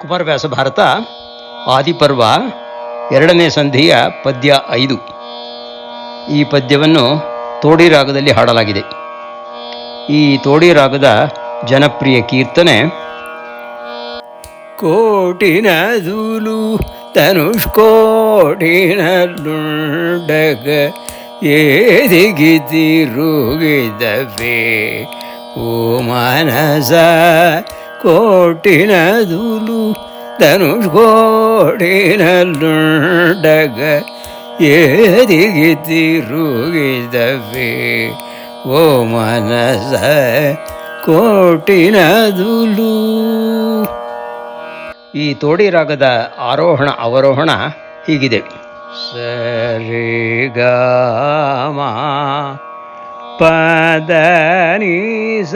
ಕುಮಾರವ್ಯಾಸ ಭಾರತ, ಆದಿಪರ್ವ, ಎರಡನೇ ಸಂಧಿಯ ಪದ್ಯ ಐದು. ಈ ಪದ್ಯವನ್ನು ತೋಡಿ ರಾಗದಲ್ಲಿ ಹಾಡಲಾಗಿದೆ. ಈ ತೋಡಿ ರಾಗದ ಜನಪ್ರಿಯ ಕೀರ್ತನೆ, ಕೋಟಿನ ಧೂಲು ಧನುಷ್ಕೋಟಿನ ದುಂಡಗ ಏದಿಗಿತಿರುಗಿದವೇ ಓ ಮನಸ ಕೋಟಿನ ಧೂಲು ಧನುಷ್ಕೋಟಿನ ದುಂಡಗ ಏದಿಗಿತಿರುಗಿದವೇ ಓ ಮನಸ ಕೋಟಿನದುಲು. ಈ ತೋಡಿ ರಾಗದ ಆರೋಹಣ ಅವರೋಹಣ ಹೀಗಿದೆ. ಸರಿ ಗ ಮಾ ಪದ ಸ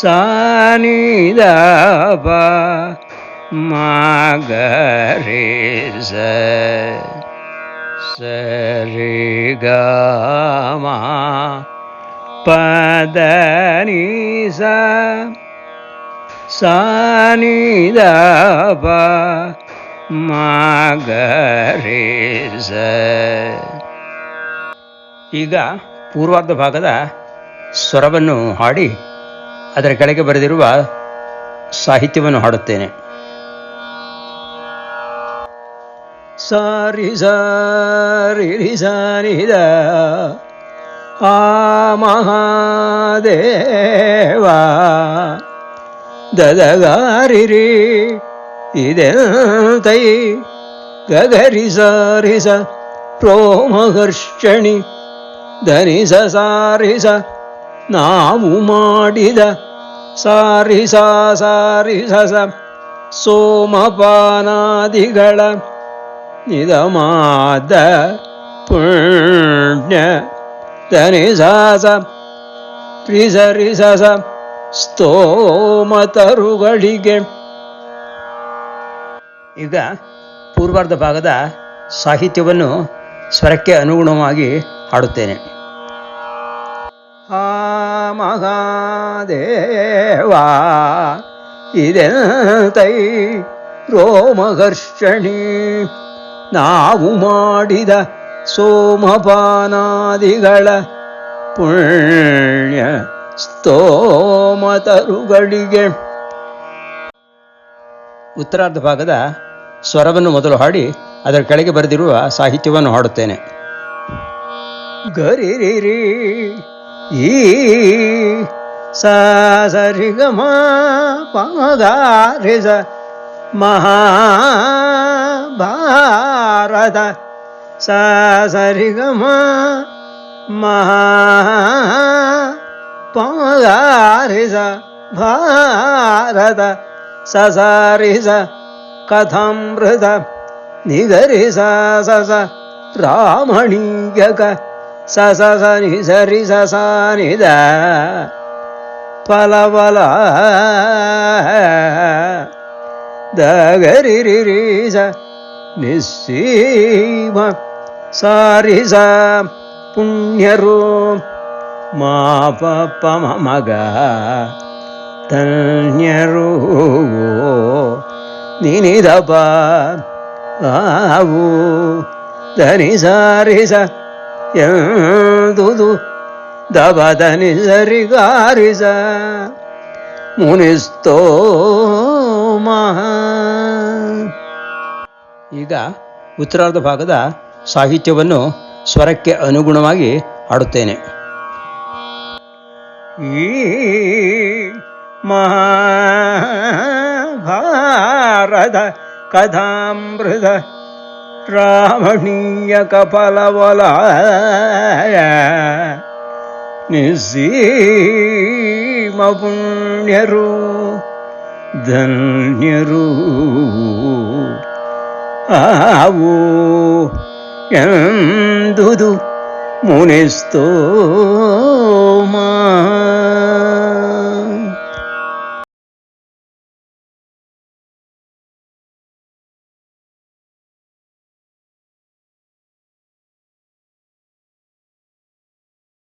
ಸ ನಿ ದ ಪ ಮ ಗ ರೇ ಸ ಸರಿ ಗ ಪದನಿ ಪದ ನಿ ಸ ಸಾನಿದಪ ಮಾಗರೇಸ. ಈಗ ಪೂರ್ವಾರ್ಧ ಭಾಗದ ಸ್ವರವನ್ನು ಹಾಡಿ ಅದರ ಕೆಳಗೆ ಬರೆದಿರುವ ಸಾಹಿತ್ಯವನ್ನು ಹಾಡುತ್ತೇನೆ. ಸಾರಿ ಸಾರಿ ಸಾರಿದ ಆ ಮಹಾದೇವಾ ದದಗಾರಿರಿ ಇದೆಂತೈ ಸಾರಿ, ಸ ಪ್ರೋಮಹರ್ಷಣಿ ಧನಿಸ ಸಾರಿಸ ನಾವು ಮಾಡಿದ ಸಾರಿಸ ಸಾರಿಸ ಸಸ ಸೋಮಪಾನಾದಿಗಳ ನಿಧಮಾದ ಪುಣ್ಯ ಧನಿಸಾಸ ರಿಸ ರಿಸ ಸ. ಸ್ತೋಮತರುಗಳಿಗೆ. ಈಗ ಪೂರ್ವಾರ್ಧ ಭಾಗದ ಸಾಹಿತ್ಯವನ್ನು ಸ್ವರಕ್ಕೆ ಅನುಗುಣವಾಗಿ ಹಾಡುತ್ತೇನೆ. ಆ ಮಹಾದೇವಾ, ಇದೆಂತೈ ರೋಮಘರ್ಷಣಿ ನಾವು ಮಾಡಿದ ಸೋಮಪಾನಾದಿಗಳ ಪುಣ್ಯ ಸ್ತೋಮತರುಗಳಿಗೆ. ಉತ್ತರಾರ್ಧ ಭಾಗದ ಸ್ವರವನ್ನು ಮೊದಲು ಹಾಡಿ ಅದರ ಕೆಳಗೆ ಬರೆದಿರುವ ಸಾಹಿತ್ಯವನ್ನು ಹಾಡುತ್ತೇನೆ. ಗರಿರಿರಿ ई ससरि गमा पमगा हिज महा भारद ससरि गमा कथं हृद निगरि स स रामणी ಸಸ ಸನಿ ಸರಿ ಸಸಾನಿದ ಫಲಫಲ ದಗರಿರಿಸ ನಿಸ್ಸೀಮ ಸಾರಿಸ ಪುಣ್ಯರು ಮಾಪ ಪಮ ಮಗ ಧನ್ಯರು ನಿನಿದಪ ಆವು ಧನಿ ಸಾರಿಸ ಎಂದುದು ದಬದ ಧನಿ ಸರಿ ಗಾರಿಸ ಮುನಿಸ್ತೋ ಮಹಾ. ಈಗ ಉತ್ತರಾರ್ಧ ಭಾಗದ ಸಾಹಿತ್ಯವನ್ನು ಸ್ವರಕ್ಕೆ ಅನುಗುಣವಾಗಿ ಹಾಡುತ್ತೇನೆ. ಈ ಮಹಾಭಾರತ ಕಥಾಮೃತ ರಾಮಣೀಯ ಕಪಲವಲ ನಿಜೀಮ ಪುಣ್ಯರು ಧನ್ಯರು. ಆವು ಎಂದುದು ಮುನಿಸ್ತೋ ಮಾ